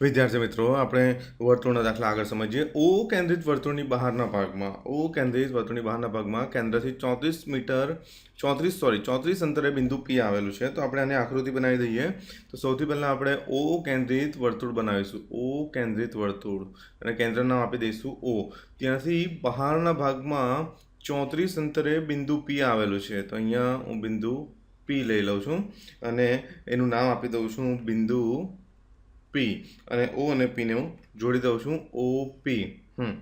વિદ્યાર્થી મિત્રો, આપણે વર્તુળના દાખલા આગળ સમજીએ. ઓ કેન્દ્રિત વર્તુળની બહારના ભાગમાં, ઓ કેન્દ્રિત વર્તુળની બહારના ભાગમાં કેન્દ્રથી ચોત્રીસ મીટર, ચોત્રીસ સોરી ચોત્રીસ અંતરે બિંદુ પી આવેલું છે. તો આપણે આને આકૃતિ બનાવી દઈએ. તો સૌથી પહેલાં આપણે ઓ કેન્દ્રિત વર્તુળ બનાવીશું. ઓ કેન્દ્રિત વર્તુળ. અને કેન્દ્ર નામ આપી દઈશું ઓ. ત્યાંથી બહારના ભાગમાં ચોત્રીસ અંતરે બિંદુ પી આવેલું છે. તો અહીંયા હું બિંદુ પી લઈ લઉં છું. અને એનું નામ આપી દઉં છું બિંદુ પી અને ઓ અને પીને હું જોડી દઉં છું. ઓ પી હમ.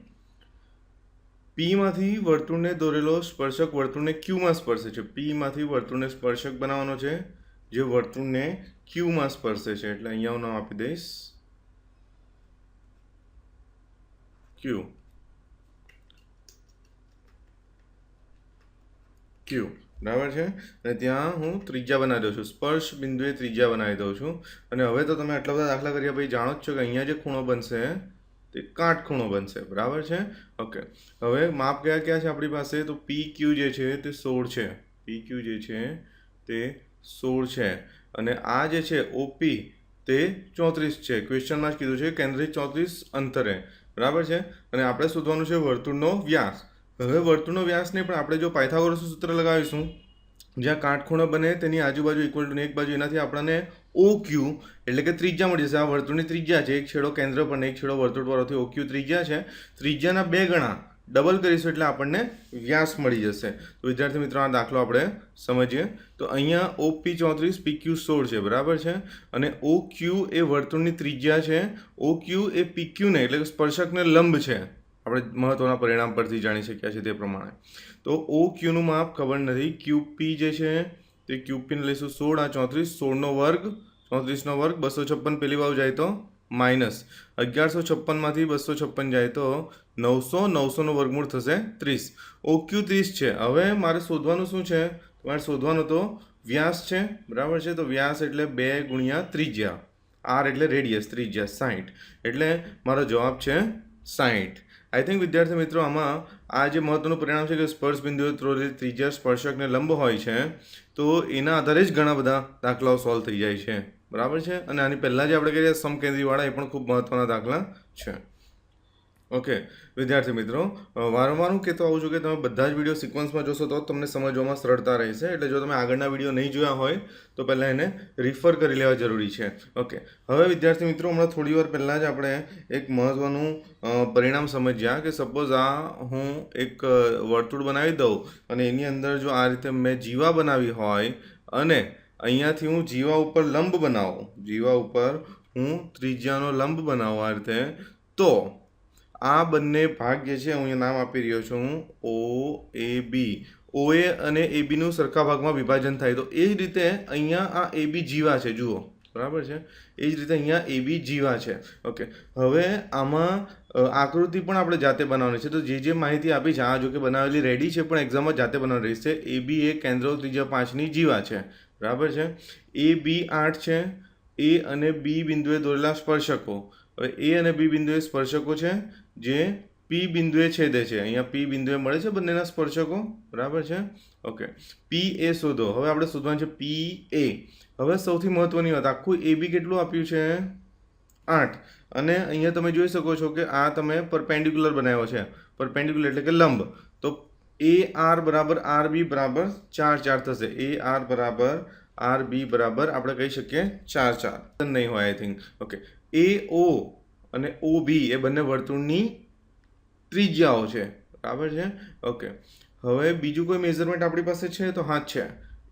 પીમાંથી વર્તુળને દોરેલો સ્પર્શક વર્તુળને ક્યુમાં સ્પર્શે છે. પીમાંથી વર્તુળને સ્પર્શક બનાવવાનો છે, જે વર્તુળને ક્યુમાં સ્પર્શે છે. એટલે અહીંયા હું નામ આપી દઈશ. ક્યુ ક્યુ બરાબર છે? અને ત્યાં હું ત્રિજ્યા બનાવી દઉં છું. સ્પર્શ બિંદુએ ત્રિજ્યા બનાવી દઉં છું. અને હવે તો તમે આટલા બધા દાખલા કર્યા પછી જાણો જ છો કે અહીંયા જે ખૂણો બનશે, તે કાટખૂણો બનશે. બરાબર છે? ઓકે. હવે માપ કયા કયા છે આપણી પાસે? તો પી ક્યુ જે છે તે સોળ છે. પી ક્યુ જે છે તે સોળ છે. અને આ જે છે ઓપી તે ચોત્રીસ છે. ક્વેશ્ચનમાં જ કીધું છે કેન્દ્રિત ચોત્રીસ અંતરે. બરાબર છે? અને આપણે શોધવાનું છે વર્તુળનો વ્યાસ. હવે વર્તુળનો વ્યાસ નહીં પણ આપણે જો પાયથાગોરસનું સૂત્ર લગાવીશું, જ્યાં કાટખૂણો બને તેની આજુબાજુ ઇક્વલ ટુ એક બાજુ, એનાથી આપણને ઓ ક્યુ એટલે કે ત્રિજ્યા મળી જશે. આ વર્તુળની ત્રિજ્યા છે, એક છેડો કેન્દ્ર પર એક છેડો વર્તુળ પર ઓ ક્યુ ત્રિજ્યા છે. ત્રિજ્યાના બે ગણા ડબલ કરીશું એટલે આપણને વ્યાસ મળી જશે. તો વિદ્યાર્થી મિત્રો, આ દાખલો આપણે સમજીએ. તો અહીંયા ઓ પી ચોત્રીસ પી ક્યુ સોળ છે, બરાબર છે? અને ઓ ક્યુ એ વર્તુળની ત્રિજ્યા છે. ઓ ક્યુ એ પી ક્યુને એટલે કે સ્પર્શકને લંબ છે. આપણે મહત્વના પરિણામ પરથી જાણી શક્યા છે તે પ્રમાણે. તો ઓ ક્યુનું માપ ખબર નથી. ક્યુપી જે છે, તે ક્યુપીને લઈશું સોળ આ ચોત્રીસ. સોળનો વર્ગ, ચોત્રીસનો વર્ગ, બસો છપ્પન પેલી બાજુ જાય તો માઇનસ. અગિયારસો છપ્પનમાંથી બસો છપ્પન જાય તો નવસો, નવસોનો વર્ગમૂળ થશે ત્રીસ. ઓ ક્યુ ત્રીસ છે. હવે મારે શોધવાનું શું છે? મારે શોધવાનું તો વ્યાસ છે. બરાબર છે? તો વ્યાસ એટલે બે ગુણ્યા ત્રિજ્યા. આર એટલે રેડિયસ ત્રિજ્યા સાઠ એટલે મારો જવાબ છે સાઠ આઈ થિંક વિદ્યાર્થી મિત્રો, આમાં આ જે મહત્વનું પરિણામ છે કે સ્પર્શ બિંદુએ ત્રોરેલી ત્રિજ્યા સ્પર્શકને લંબ હોય છે, તો એના આધારે જ ઘણા બધા દાખલાઓ સોલ્વ થઈ જાય છે. બરાબર છે? અને આની પહેલાં જે આપણે કહીએ સમકેન્દ્રીવાળા, એ પણ ખૂબ મહત્ત્વના દાખલા છે. ઓકે વિદ્યાર્થી મિત્રો વારંવાર હું કહેતો આવું છું કે તમે બધા જ વીડિયો સિક્વન્સમાં જોશો તો તમને સમજવામાં સરળતા રહેશે. એટલે જો તમે આગળના વીડિયો નહીં જોયા હોય, તો પહેલાં એને રિફર કરી લેવા જરૂરી છે. ઓકે હવે વિદ્યાર્થી મિત્રો, હમણાં થોડી વાર પહેલાં જ આપણે એક મહત્ત્વનું પરિણામ સમજ્યા કે સપોઝ આ હું એક વર્તુળ બનાવી દઉં અને એની અંદર જો આ રીતે મેં જીવા બનાવી હોય અને અહીંયાથી હું જીવા ઉપર લંબ બનાવું, જીવા ઉપર હું ત્રિજ્યાનો લંબ બનાવું આ રીતે, તો આ બંને ભાગ જે છે, હું અહીંયા નામ આપી રહ્યો છું. ઓ એ બી ઓ એ અને એ બીનું સરખા ભાગમાં વિભાજન થાય. તો એ જ રીતે અહીંયા આ એ બી જીવા છે, જુઓ. બરાબર છે? એ જ રીતે અહીંયા એ બી જીવા છે. ઓકે હવે આમાં આકૃતિ પણ આપણે જાતે બનાવવાની છે. તો જે જે માહિતી આપી છે, આ જો કે બનાવેલી રેડી છે, પણ એક્ઝામમાં જાતે બનાવવાની રહેશે એ બી એ કેન્દ્રો, ત્રીજા પાંચની જીવા છે. બરાબર છે? એ બી આઠ છે. એ અને બી બિંદુએ દોરેલા સ્પર્શકો. હવે એ અને બી બિંદુએ સ્પર્શકો છે, જે પી બિંદુએ છેદે છે. અહીંયા પી બિંદુએ મળે છે બંનેના સ્પર્શકો. બરાબર છે? ઓકે. પી એ શોધો. હવે આપણે શોધવાનું છે પી એ. હવે સૌથી મહત્વની વાત, આખું એ બી કેટલું આપ્યું છે? આઠ. અને અહીંયા તમે જોઈ શકો છો કે આ તમે પરપેન્ડિક્યુલર બનાવ્યો છે. પરપેન્ડિક્યુલર એટલે કે લંબ. તો એ આર બરાબર આર બી બરાબર ચાર ચાર થશે. એ આર બરાબર આર બી બરાબર આપણે કહી શકીએ ચાર ચાર. નહીં હોય આઈ થિંક ઓકે. એ, ઓ અને ઓ, બી એ બંને વર્તુળની ત્રિજ્યાઓ છે. બરાબર છે? ઓકે. હવે બીજું કોઈ મેઝરમેન્ટ આપણી પાસે છે? તો હા, છે.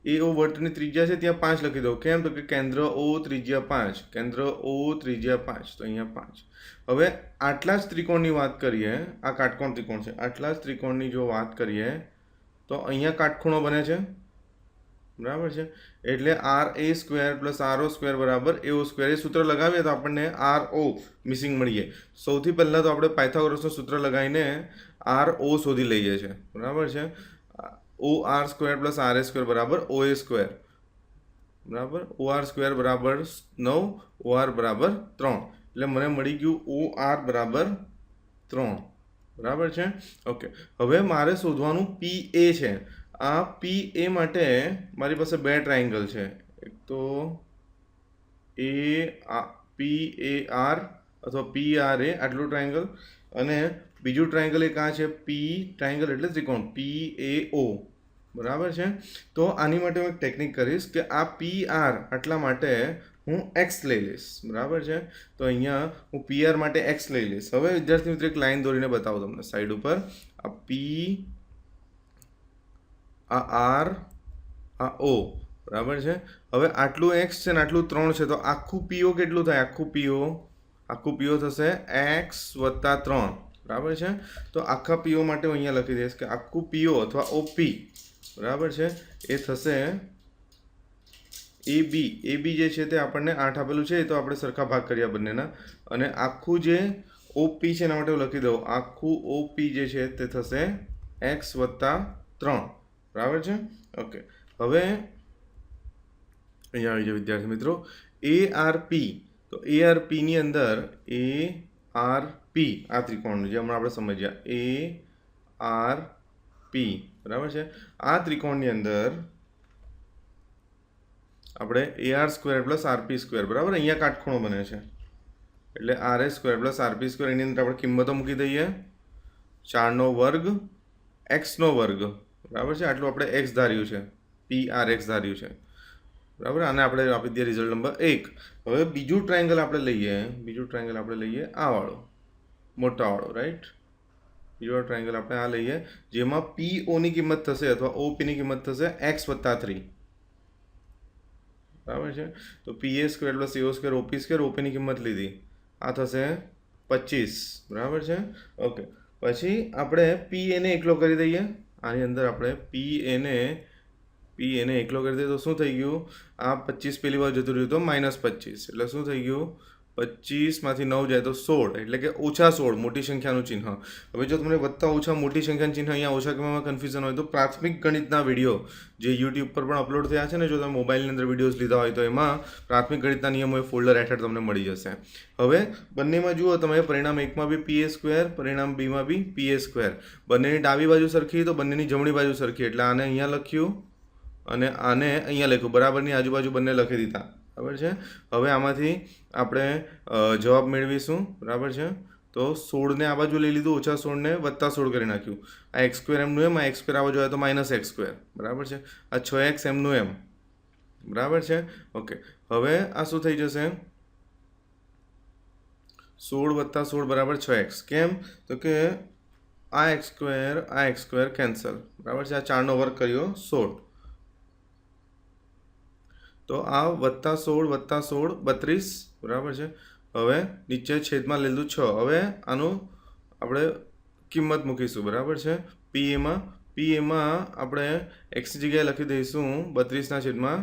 એ, ઓ વર્તુળની ત્રિજ્યા છે, ત્યાં પાંચ લખી દો કેમ? તો કે કેન્દ્ર ઓ ત્રિજ્યા પાંચ. કેન્દ્ર ઓ ત્રિજ્યા પાંચ. તો અહીંયા પાંચ. હવે આટલા જ ત્રિકોણની વાત કરીએ. આ કાટકોણ ત્રિકોણ છે. આટલા જ ત્રિકોણની જો વાત કરીએ, તો અહીંયા કાટખૂણો બને છે. બરાબર છે? એટલે R A square plus R O square બરાબર એ ઓ સ્ક્વેર એ સૂત્ર લગાવીએ તો આપણને આર ઓ મિસિંગ મળીએ. સૌથી પહેલાં તો આપણે પાયથાગોરસનું સૂત્ર લગાવીને આર ઓ શોધી લઈએ છીએ બરાબર છે? O R square plus R A square બરાબર ઓ એ સ્ક્વેર બરાબર? ઓ આર સ્ક્વેર બરાબર નવ ઓ આર બરાબર ત્રણ. એટલે મને મળી ગયું ઓ આર બરાબર ત્રણ. બરાબર છે? ઓકે હવે મારે શોધવાનું પી એ છે. આ પી એ માટે મારી પાસે બે ટ્રાયેંગલ છે. એક તો એ આ પી એ આર અથવા પી આર એ આટલું ટ્રાયેંગલ અને બીજું ટ્રાયેંગલ એક આ છે? પી ટ્રાયેંગલ એટલે ત્રિકોણ. પી એ ઓ બરાબર છે? તો આની માટે હું એક ટેકનિક કરીશ કે આ પી આર આટલા માટે હું એક્સ લઈ લઈશ. બરાબર છે? તો અહીંયા હું પી આર માટે એક્સ લઈ લઈશ. હવે વિદ્યાર્થી મિત્રો એક લાઈન દોરીને બતાવું તમને સાઈડ ઉપર. આ પી આ આર, આ ઓ, બરાબર છે? હવે આટલું એક્સ છે ને આટલું ત્રણ છે, તો આખું પીઓ કેટલું થાય? આખું પીઓ આખું પીઓ થશે એક્સ વત્તા ત્રણ, બરાબર છે? તો આખા પીઓ માટે હું અહીંયા લખી દઈશ કે આખું પીઓ અથવા ઓપી બરાબર છે? એ થશે એ બી એ બી જે છે તે આપણને આઠ આપેલું છે, એ તો આપણે સરખા ભાગ કર્યા બંનેના. અને આખું જે ઓપી છે એના માટે હું લખી દઉં. આખું ઓપી જે છે તે થશે એક્સ વત્તા ત્રણ. બરાબર છે? ઓકે. હવે અહીંયા આવી જાય વિદ્યાર્થી મિત્રો. એ આર પી તો એ આર પીની અંદર એ આર પી આ ત્રિકોણનું જે હમણાં આપણે સમજ્યા. એ આર પી બરાબર છે? આ ત્રિકોણની અંદર આપણે A R square plus RP square બરાબર? અહીંયા કાટખૂણો બને છે. એટલે R A square plus RP square એની અંદર આપણે કિંમતો મૂકી દઈએ. ચારનો વર્ગ એક્સનો વર્ગ. બરાબર છે? આટલું આપણે એક્સ ધાર્યું છે. પી આર એક્સ ધાર્યું છે. બરાબર? આને આપણે આપી દઈએ રિઝલ્ટ નંબર એક. હવે બીજું ટ્રાયેંગલ આપણે લઈએ. બીજું ટ્રાયેંગલ આપણે લઈએ આ વાળો. મોટા વાળો રાઈટ બીજો ટ્રાયેંગલ આપણે આ લઈએ. જેમાં પી ઓની કિંમત થશે અથવા ઓ પીની કિંમત થશે એક્સ વત્તા થ્રી બરાબર છે? તો P A square plus AO square OP square ઓપીની કિંમત લીધી. આ થશે પચીસ. બરાબર છે? ઓકે પછી આપણે પી એને એકલો કરી દઈએ. આની અંદર આપણે પી એને પી એને એકલો કરી દઈએ તો શું થઈ ગયું? આ પચીસ પેલી બાજુ જતું રહ્યું તો માઇનસ પચીસ. એટલે શું થઈ ગયું? પચીસમાંથી નવ જાય તો સોળ, એટલે કે ઓછા સોળ, મોટી સંખ્યાનું ચિહ્ન. હવે જો તમને વધતા ઓછા મોટી સંખ્યાનું ચિહ્ન અહીંયા ઓછા કિંમતમાં કન્ફ્યુઝન હોય તો પ્રાથમિક ગણિતના વીડિયો જે યુટ્યુબ પર પણ અપલોડ થયા છે ને, જો તમે મોબાઈલની અંદર વિડીયોઝ લીધા હોય તો એમાં પ્રાથમિક ગણિતના નિયમો એ ફોલ્ડર હેઠળ તમને મળી જશે. હવે બંનેમાં જુઓ, તમે પરિણામ એકમાં બી પીએ સ્ક્વેર પરિણામ બીમાં બી પીએ સ્ક્વેર બંનેની ડાબી બાજુ સરખી તો બંનેની જમણી બાજુ સરખી, એટલે આને અહીંયા લખ્યું અને આને અહીંયા લખ્યું. બરાબરની આજુબાજુ બંને લખી દીધા. બરાબર છે? હવે આમાંથી આપણે જવાબ મેળવીશું, બરાબર છે? તો સોળને આ બાજુ લઈ લીધું, ઓછા સોળને વત્તા સોળ કરી નાખ્યું. આ એક્સ સ્ક્વેર એમનું એમ, આ એક્સ સ્ક્વેર આ બાજુ તો માઇનસ એક્સ સ્ક્વેર બરાબર છે? આ છ એક્સ એમનું એમ, બરાબર છે? ઓકે, હવે આ શું થઈ જશે? સોળ વત્તા સોળ બરાબર છ એક્સ કેમ? તો કે આ એક્સ સ્ક્વેર આ એક્સ સ્ક્વેર કેન્સલ બરાબર છે? આ ચારનો વર્ગ કર્યો સોળ. તો આ વત્તા સોળ વત્તા સોળ બત્રીસ, બરાબર છે? હવે નીચે છેદમાં લીધું છ. હવે આનું આપણે કિંમત મૂકીશું, બરાબર છે? પી એમાં પી એમાં આપણે એક્સની જગ્યાએ લખી દઈશું બત્રીસના છેદમાં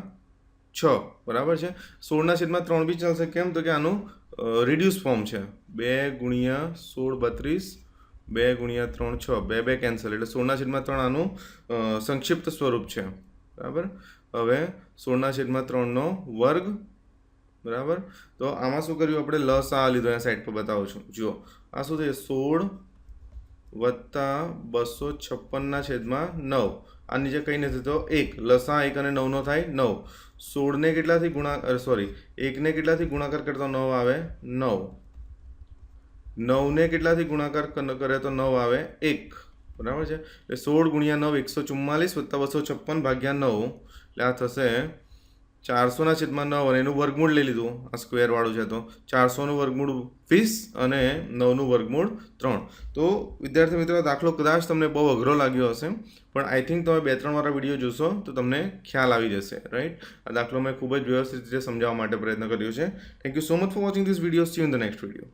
છ, બરાબર છે? સોળના છેદમાં ત્રણ બી ચાલશે. કેમ? તો કે આનું રિડ્યુસ ફોર્મ છે. બે ગુણ્યા સોળ બત્રીસ, બે ગુણ્યા ત્રણ છ. બે બે કેન્સલ એટલે સોળના છેદમાં ત્રણ આનું સંક્ષિપ્ત સ્વરૂપ છે. બરાબર? હવે સોળના છેદમાં ત્રણનો વર્ગ, બરાબર? તો આમાં શું કર્યું આપણે? લસ લીધો, અહીંયા સાઈડ પર બતાવું છું. જુઓ, આ શું થયું? સોળ વત્તા બસો છપ્પનના છેદમાં નવ. આ નીચે કંઈ નથી તો એક. લસા એક અને નવનો થાય નવ. સોળને કેટલાથી ગુણાકાર સોરી એકને કેટલાથી ગુણાકાર કરતો નવ આવે? નવ. નવને કેટલાથી ગુણાકાર કર- કરે તો નવ આવે? એક. બરાબર છે? એટલે સોળ ગુણ્યા નવ એકસો ચુમ્માલીસ વત્તા બસો છપ્પન ભાગ્યા નવ, એટલે આ થશે ચારસોના છેદમાં નવ અને એનું વર્ગમૂળ લઈ લીધું, આ સ્ક્વેરવાળું છે તો. ચારસોનું વર્ગમૂળ વીસ અને નવનું વર્ગમૂળ ત્રણ. તો વિદ્યાર્થી મિત્રો દાખલો કદાચ તમને બહુ અઘરો લાગ્યો હશે, પણ આઈ થિંક તમે બે ત્રણ મારા વીડિયો જોશો તો તમને ખ્યાલ આવી જશે રાઈટ આ દાખલો મેં ખૂબ જ વ્યવસ્થિત રીતે સમજાવવા માટે પ્રયત્ન કર્યો છે. Thank you so much for watching this video see in the next video